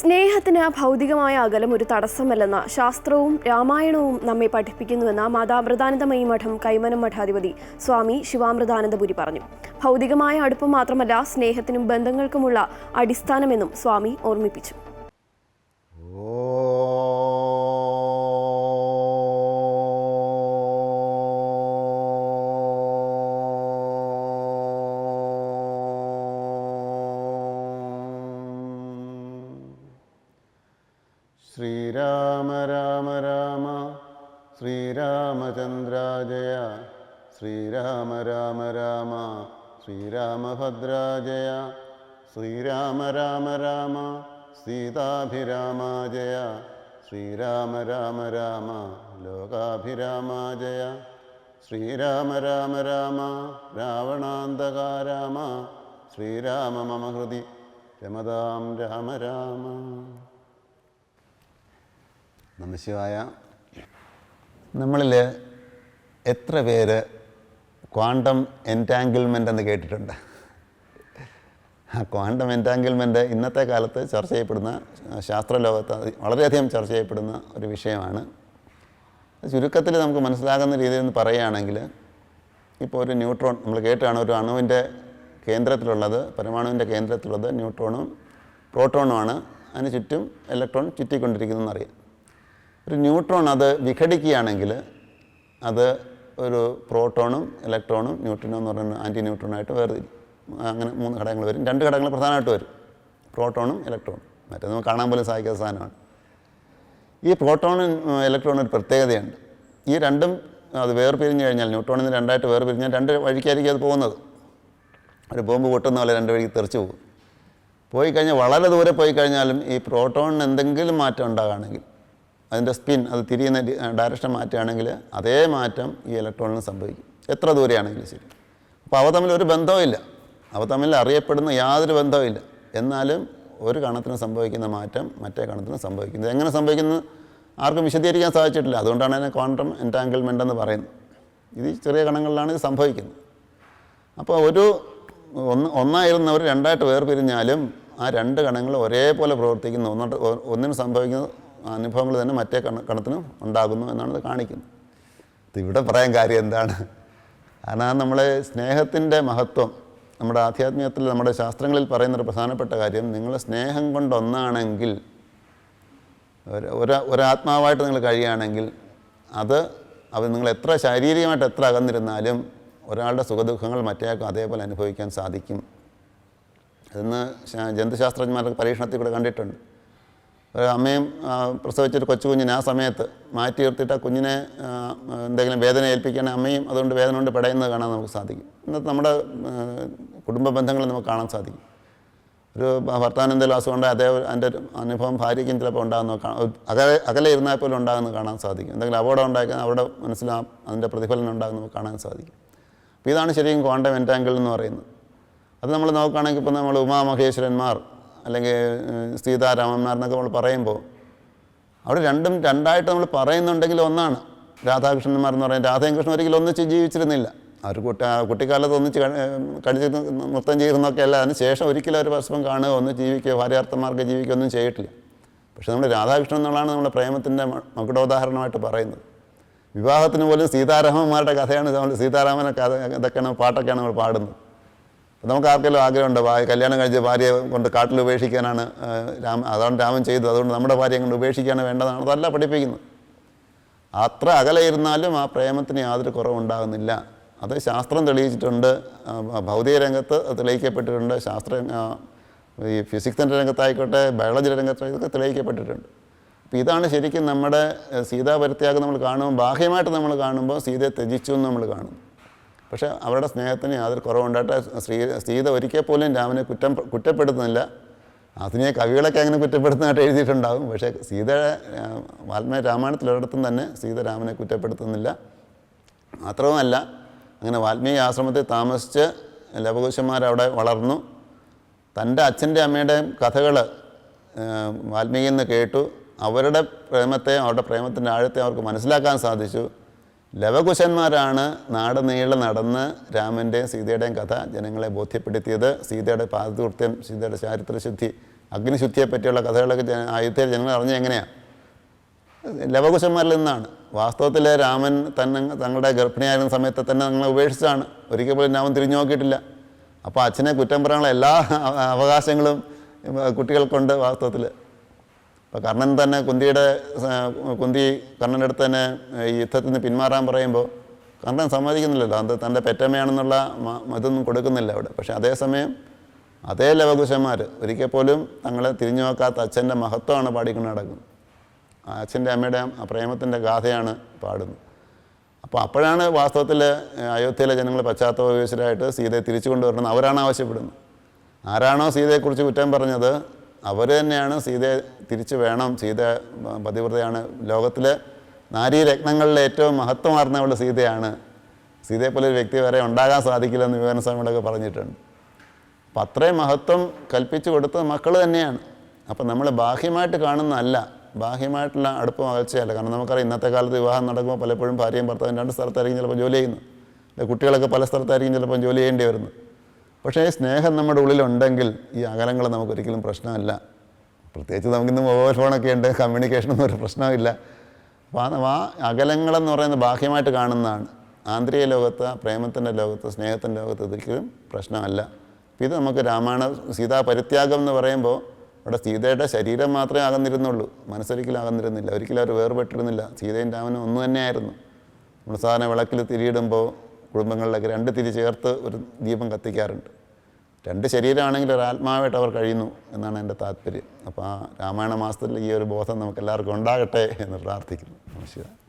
സ്നേഹത്തിന് ഭൗതികമായ അകലം ഒരു തടസ്സമല്ലെന്ന ശാസ്ത്രവും രാമായണവും നമ്മെ പഠിപ്പിക്കുന്നുവെന്ന മാതാമൃതാനന്ദമയി മഠം കൈമനം മഠാധിപതി സ്വാമി ശിവാമൃതാനന്ദപുരി പറഞ്ഞു. ഭൗതികമായ അടുപ്പം മാത്രമല്ല സ്നേഹത്തിനും ബന്ധങ്ങൾക്കുമുള്ള അടിസ്ഥാനമെന്നും സ്വാമി ഓർമ്മിപ്പിച്ചു. ശ്രീരാമ രാമ രാമ ശ്രീരാമചന്ദ്രാജയ ശ്രീരാമ രാമ രാമ ശ്രീരാമഭദ്രാജയ ശ്രീരാമ രാമ രാമ സീതാഭിരാമാജയ ശ്രീരാമ രാമ രാമ ലോകാഭിരാമാജയ ശ്രീരാമ രാമ രാമ രാവണാന്തകാരാമ ശ്രീരാമ മമ രമതാം രാമ രാമ. നമശിവായ നമ്മളിൽ എത്ര പേര് ക്വാണ്ടം എന്റാങ്കിൾമെന്റ് എന്ന് കേട്ടിട്ടുണ്ട്? ആ ക്വാണ്ടം എന്റാങ്കിൾമെന്റ് ഇന്നത്തെ കാലത്ത് ചർച്ച ചെയ്യപ്പെടുന്ന ശാസ്ത്രലോകത്ത് വളരെയധികം ചർച്ച ചെയ്യപ്പെടുന്ന ഒരു വിഷയമാണ്. ചുരുക്കത്തിൽ നമുക്ക് മനസ്സിലാകുന്ന രീതിയിൽ നിന്ന് പറയുകയാണെങ്കിൽ ഇപ്പോൾ ഒരു ന്യൂട്രോൺ നമ്മൾ കേട്ടാണ് ഒരു അണുവിന്റെ കേന്ദ്രത്തിലുള്ളത് പരമാണുവിന്റെ കേന്ദ്രത്തിലുള്ളത് ന്യൂട്രോണും പ്രോട്ടോണുമാണ് അതിന് ചുറ്റും ഇലക്ട്രോൺ ചുറ്റിക്കൊണ്ടിരിക്കുന്നതെന്ന് അറിയാം. ഒരു ന്യൂട്രോൺ അത് വിഘടിക്കുകയാണെങ്കിൽ അത് ഒരു പ്രോട്ടോണും ഇലക്ട്രോണും ന്യൂട്രോണും എന്ന് പറയുന്ന ആന്റി ന്യൂട്രോണായിട്ട് വേർതിരിക്കും അങ്ങനെ മൂന്ന് ഘടകങ്ങൾ വരും. രണ്ട് ഘടകങ്ങൾ പ്രധാനമായിട്ട് വരും. പ്രോട്ടോണും ഇലക്ട്രോണും. മറ്റേ നമുക്ക് കാണാൻ പോലും സാധിക്കാത്ത സാധനമാണ്. ഈ പ്രോട്ടോണും ഇലക്ട്രോണും ഒരു പ്രത്യേകതയുണ്ട്. ഈ രണ്ടും അത് വേർപിരിഞ്ഞു കഴിഞ്ഞാൽ ന്യൂട്രോണിൽ നിന്ന് രണ്ടായിട്ട് വേർപിരിഞ്ഞാൽ രണ്ട് വഴിക്കായിരിക്കും അത് പോകുന്നത്. ഒരു ബോംബ് പൊട്ടുന്ന പോലെ രണ്ട് വഴിക്ക് തെറിച്ച് പോകും. പോയി കഴിഞ്ഞാൽ വളരെ ദൂരെ പോയി കഴിഞ്ഞാലും ഈ പ്രോട്ടോണിന് എന്തെങ്കിലും മാറ്റം ഉണ്ടാകുകയാണെങ്കിൽ അതിന്റെ സ്പിൻ അത് തിരിയുന്ന ഡയറക്ഷൻ മാറ്റുകയാണെങ്കിൽ അതേ മാറ്റം ഈ ഇലക്ട്രോണിന് സംഭവിക്കും. എത്ര ദൂരെയാണെങ്കിലും ശരി. അപ്പോൾ അവ തമ്മിൽ ഒരു ബന്ധവുമില്ല. അവ തമ്മിൽ അറിയപ്പെടുന്ന യാതൊരു ബന്ധവുമില്ല. എന്നാലും ഒരു കണത്തിന് സംഭവിക്കുന്ന മാറ്റം മറ്റേ കണത്തിന് സംഭവിക്കുന്നത് എങ്ങനെ സംഭവിക്കുന്നത് ആർക്കും വിശദീകരിക്കാൻ സാധിച്ചിട്ടില്ല. അതുകൊണ്ടാണ് അതിനെ ക്വാണ്ടം എന്റാങ്കിൾമെന്റ് എന്ന് പറയുന്നത്. ഇത് ചെറിയ കണങ്ങളിലാണ് ഇത് സംഭവിക്കുന്നത്. അപ്പോൾ ഒരു ഒന്ന് ഒന്നായിരുന്നവർ രണ്ടായിട്ട് വേർപിരിഞ്ഞാലും ആ രണ്ട് കണങ്ങൾ ഒരേപോലെ പ്രവർത്തിക്കുന്നു. ഒന്നിട്ട് ഒന്നിന് സംഭവിക്കുന്ന അനുഭവങ്ങൾ തന്നെ മറ്റേ കണ കണത്തിനും ഉണ്ടാകുന്നു എന്നാണ് ഇത് കാണിക്കുന്നത്. ഇത് ഇവിടെ പറയാൻ കാര്യം എന്താണ്? കാരണം നമ്മളെ സ്നേഹത്തിന്റെ മഹത്വം നമ്മുടെ ആധ്യാത്മികത്തിൽ നമ്മുടെ ശാസ്ത്രങ്ങളിൽ പറയുന്നൊരു പ്രധാനപ്പെട്ട കാര്യം നിങ്ങൾ സ്നേഹം കൊണ്ടൊന്നാണെങ്കിൽ ഒരു ഒരു- ഒരാത്മാവായിട്ട് നിങ്ങൾ കഴിയുകയാണെങ്കിൽ അത് അത് നിങ്ങൾ എത്ര ശാരീരികമായിട്ട് എത്ര അകന്നിരുന്നാലും ഒരാളുടെ സുഖദുഃഖങ്ങൾ മറ്റേക്കും അതേപോലെ അനുഭവിക്കാൻ സാധിക്കും. അതെന്ന് ജന്തുശാസ്ത്രജ്ഞന്മാരുടെ പരീക്ഷണത്തിൽ കൂടെ കണ്ടിട്ടുണ്ട്. ഒരു അമ്മയും പ്രസവിച്ചൊരു കൊച്ചു കുഞ്ഞിനെ ആ സമയത്ത് മാറ്റി നിർത്തിയിട്ട് ആ കുഞ്ഞിനെ എന്തെങ്കിലും വേദന ഏൽപ്പിക്കുകയാണെങ്കിൽ അമ്മയും അതുകൊണ്ട് വേദന കൊണ്ട് പെടയുന്നത് കാണാൻ നമുക്ക് സാധിക്കും. ഇന്നത്തെ നമ്മുടെ കുടുംബ ബന്ധങ്ങളിൽ നമുക്ക് കാണാൻ സാധിക്കും. ഒരു ഭർത്താവിന് എന്തെങ്കിലും അസുഖം ഉണ്ടെങ്കിൽ അതേ അതിന്റെ അനുഭവം ഭാര്യയ്ക്കും ചിലപ്പോൾ ഉണ്ടാകുന്ന അകലെ അകലെ ഇരുന്നാൽ പോലും ഉണ്ടാകുന്ന കാണാൻ സാധിക്കും. എന്തെങ്കിലും അപകടം ഉണ്ടാക്കിയാൽ അവിടെ മനസ്സിലാ അതിന്റെ പ്രതിഫലനം ഉണ്ടാകുന്ന നമുക്ക് കാണാൻ സാധിക്കും. അപ്പോൾ ഇതാണ് ശരിക്കും ക്വാണ്ടം എന്റാങ്കിൾ എന്ന് പറയുന്നത്. അത് നമ്മൾ നോക്കുകയാണെങ്കിൽ ഇപ്പോൾ നമ്മൾ ഉമാമഹേശ്വരന്മാർ അല്ലെങ്കിൽ സീതാരാമന്മാരെന്നൊക്കെ നമ്മൾ പറയുമ്പോൾ അവിടെ രണ്ടും രണ്ടായിട്ട് നമ്മൾ പറയുന്നുണ്ടെങ്കിൽ ഒന്നാണ്. രാധാകൃഷ്ണന്മാർ എന്ന് പറയുന്നത്. രാധയും കൃഷ്ണൻ ഒരിക്കലും ഒന്നിച്ച് ജീവിച്ചിരുന്നില്ല. അവർ കുട്ടി കുട്ടിക്കാലത്ത് ഒന്നിച്ച് കഴിച്ച് നൃത്തം ചെയ്യുന്നൊക്കെ അല്ല. അതിന് ശേഷം ഒരിക്കലും അവർ പരസ്പരം കാണുക ഒന്ന് ജീവിക്കുക ഭാര്യാർത്ഥന്മാർക്ക് ജീവിക്കുക ഒന്നും ചെയ്തിട്ടില്ല. പക്ഷേ നമ്മൾ രാധാകൃഷ്ണൻ എന്നുള്ളതാണ് നമ്മുടെ പ്രേമത്തിന്റെ മകുടോദാഹരണമായിട്ട് പറയുന്നത്. വിവാഹത്തിന് പോലും സീതാരാമന്മാരുടെ കഥയാണ് നമ്മൾ സീതാരാമനെ കഥ ഇതൊക്കെയാണ് പാട്ടൊക്കെയാണ് നമ്മൾ പാടുന്നത്. നമുക്ക് ആർക്കെല്ലാം ആഗ്രഹമുണ്ട്? കല്യാണം കഴിച്ച ഭാര്യയെ കൊണ്ട് കാട്ടിൽ ഉപേക്ഷിക്കാനാണ് രാമ അതാണ് രാമൻ ചെയ്തത്. അതുകൊണ്ട് നമ്മുടെ ഭാര്യയെ കൊണ്ട് ഉപേക്ഷിക്കാനാണ് വേണ്ടതാണ്. അതല്ല പഠിപ്പിക്കുന്നത്. അത്ര അകലെ ഇരുന്നാലും ആ പ്രേമത്തിന് യാതൊരു കുറവുണ്ടാകുന്നില്ല. അത് ശാസ്ത്രം തെളിയിച്ചിട്ടുണ്ട്. ഭൗതിക രംഗത്ത് തെളിയിക്കപ്പെട്ടിട്ടുണ്ട്. ശാസ്ത്ര ഈ ഫിസിക്സിന്റെ രംഗത്തായിക്കോട്ടെ ബയോളജി രംഗത്തായിക്കോട്ടെ തെളിയിക്കപ്പെട്ടിട്ടുണ്ട്. അപ്പോൾ ഇതാണ് ശരിക്കും നമ്മുടെ സീതാപരിത്യാഗം സീതാ നമ്മൾ കാണുമ്പോൾ ബാഹ്യമായിട്ട് നമ്മൾ കാണുമ്പോൾ സീതയെ ത്യജിച്ചു എന്ന് നമ്മൾ കാണും പക്ഷേ അവരുടെ സ്നേഹത്തിന് യാതൊരു കുറവുണ്ടായിട്ട് ശ്രീ സീത ഒരിക്കൽ പോലും രാമനെ കുറ്റം കുറ്റപ്പെടുത്തുന്നില്ല. അതിനെ കവികളൊക്കെ അങ്ങനെ കുറ്റപ്പെടുത്തുന്നതായിട്ട് എഴുതിയിട്ടുണ്ടാകും. പക്ഷേ സീതയുടെ വാൽമീകി രാമായണത്തിൽ ഒരിടത്തും തന്നെ സീത രാമനെ കുറ്റപ്പെടുത്തുന്നില്ല. മാത്രവുമല്ല അങ്ങനെ വാൽമീകി ആശ്രമത്തിൽ താമസിച്ച് ലവകുശന്മാരവിടെ വളർന്നു. തന്റെ അച്ഛന്റെ അമ്മയുടെ കഥകൾ വാൽമീകിയിൽ നിന്ന് കേട്ടു. അവരുടെ പ്രേമത്തെ അവരുടെ പ്രേമത്തിന്റെ ആഴത്തെ അവർക്ക് മനസ്സിലാക്കാൻ സാധിച്ചു. ലവകുശന്മാരാണ് നാട് നീളെ നടന്ന് രാമന്റെയും സീതയുടെയും കഥ ജനങ്ങളെ ബോധ്യപ്പെടുത്തിയത്. സീതയുടെ പാതകൃത്യം സീതയുടെ ചാരിത്രശുദ്ധി അഗ്നിശുദ്ധിയെ പറ്റിയുള്ള കഥകളൊക്കെ ജന- ആയുധത്തിൽ ജനങ്ങൾ അറിഞ്ഞ എങ്ങനെയാണ് ലവകുശന്മാരിൽ നിന്നാണ്. വാസ്തവത്തിൽ രാമൻ തന്നെ തങ്ങളുടെ ഗർഭിണിയായിരുന്ന സമയത്ത് തന്നെ തങ്ങളെ ഉപേക്ഷിച്ചാണ് ഒരിക്കൽ പോലും രാമൻ തിരിഞ്ഞു നോക്കിയിട്ടില്ല. അപ്പോൾ അച്ഛനെ കുറ്റം പറയാനുള്ള എല്ലാ അവ- അവകാശങ്ങളും കുട്ടികൾക്കുണ്ട് വാസ്തവത്തിൽ അപ്പോൾ കർണൻ തന്നെ കുന്തിയുടെ കുന്തി കർണന്റെ അടുത്ത് തന്നെ ഈ യുദ്ധത്തിൽ നിന്ന് പിന്മാറാൻ പറയുമ്പോൾ കർണൻ സമ്മതിക്കുന്നില്ലല്ലോ. അത് തന്റെ പെറ്റമ്മയാണെന്നുള്ള ഇതൊന്നും കൊടുക്കുന്നില്ല അവിടെ. പക്ഷേ അതേസമയം അതേ ലവകുശന്മാർ ഒരിക്കൽ പോലും തങ്ങളെ തിരിഞ്ഞു നോക്കാത്ത അച്ഛന്റെ മഹത്വമാണ് പാടിക്കൊണ്ട് നടക്കുന്നത്. ആ അച്ഛന്റെ അമ്മയുടെ ആ പ്രേമത്തിന്റെ ഗാഥയാണ് പാടുന്നത്. അപ്പോൾ അപ്പോഴാണ് വാസ്തവത്തിൽ അയോധ്യയിലെ ജനങ്ങൾ പശ്ചാത്തലവിവശരായിട്ട് സീതയെ തിരിച്ചു കൊണ്ടുവരണം അവരാണ് ആവശ്യപ്പെടുന്നത്. ആരാണോ സീതയെക്കുറിച്ച് കുറ്റം പറഞ്ഞത് അവർ തന്നെയാണ് സീതയെ തിരിച്ചു വേണം സീത പതിവ്രതയാണ്. ലോകത്തിലെ നാരീരത്നങ്ങളിലെ ഏറ്റവും മഹത്വമാർന്നവളുടെ സീതയാണ്. സീതയെപ്പോലെ ഒരു വ്യക്തി വരെ ഉണ്ടാകാൻ സാധിക്കില്ലെന്ന് വിവേകസ്വാമികളൊക്കെ പറഞ്ഞിട്ടുണ്ട്. അപ്പം അത്രയും മഹത്വം കൽപ്പിച്ചു കൊടുത്തത് മക്കൾ തന്നെയാണ്. അപ്പം നമ്മൾ ബാഹ്യമായിട്ട് കാണുന്നതല്ല ബാഹ്യമായിട്ടുള്ള അടുപ്പം അകൽച്ചയല്ല കാരണം നമുക്കറിയാം ഇന്നത്തെ കാലത്ത് വിവാഹം നടക്കുമ്പോൾ പലപ്പോഴും ഭാര്യയും ഭർത്താവും രണ്ട് സ്ഥലത്തായിരിക്കും ചിലപ്പോൾ ജോലി ചെയ്യുന്നത് കുട്ടികളൊക്കെ പല സ്ഥലത്തായിരിക്കും ചിലപ്പോൾ ജോലി ചെയ്യേണ്ടി വരുന്നത് പക്ഷേ ഈ സ്നേഹം നമ്മുടെ ഉള്ളിലുണ്ടെങ്കിൽ ഈ അകലങ്ങൾ നമുക്കൊരിക്കലും പ്രശ്നമല്ല. പ്രത്യേകിച്ച് നമുക്കിന്ന് മൊബൈൽ ഫോണൊക്കെ ഉണ്ട്. കമ്മ്യൂണിക്കേഷനൊന്നും ഒരു പ്രശ്നമില്ല അപ്പോൾ ആ അകലങ്ങളെന്ന് പറയുന്നത് ബാഹ്യമായിട്ട് കാണുന്നതാണ്. ആന്തരിക ലോകത്ത് പ്രേമത്തിന്റെ ലോകത്ത് സ്നേഹത്തിന്റെ ലോകത്ത് ഒരിക്കലും പ്രശ്നമല്ല. അപ്പോൾ ഇത് നമുക്ക് രാമായണ സീതാ പരിത്യാഗം എന്ന് പറയുമ്പോൾ അവിടെ സീതയുടെ ശരീരം മാത്രമേ അകന്നിരുന്നുള്ളൂ. മനസ്സൊരിക്കലും അകന്നിരുന്നില്ല. ഒരിക്കലും അവർ വേർപെട്ടിരുന്നില്ല. സീതയും രാമനും ഒന്ന് തന്നെയായിരുന്നു. നമ്മൾ സാധാരണ വിളക്കിൽ തിരിയിടുമ്പോൾ കുടുംബങ്ങളിലൊക്കെ രണ്ട് തിരി ചേർത്ത് ഒരു ദീപം കത്തിക്കാറുണ്ട്. രണ്ട് ശരീരമാണെങ്കിൽ ഒരു ആത്മാവായിട്ട് അവർ കഴിയുന്നു എന്നാണ് എന്റെ താല്പര്യം. അപ്പോൾ ആ രാമായണ മാസത്തിൽ ഈ ഒരു ബോധം നമുക്ക് എല്ലാവർക്കും ഉണ്ടാകട്ടെ എന്ന് പ്രാർത്ഥിക്കുന്നു. നമസ്കാരം.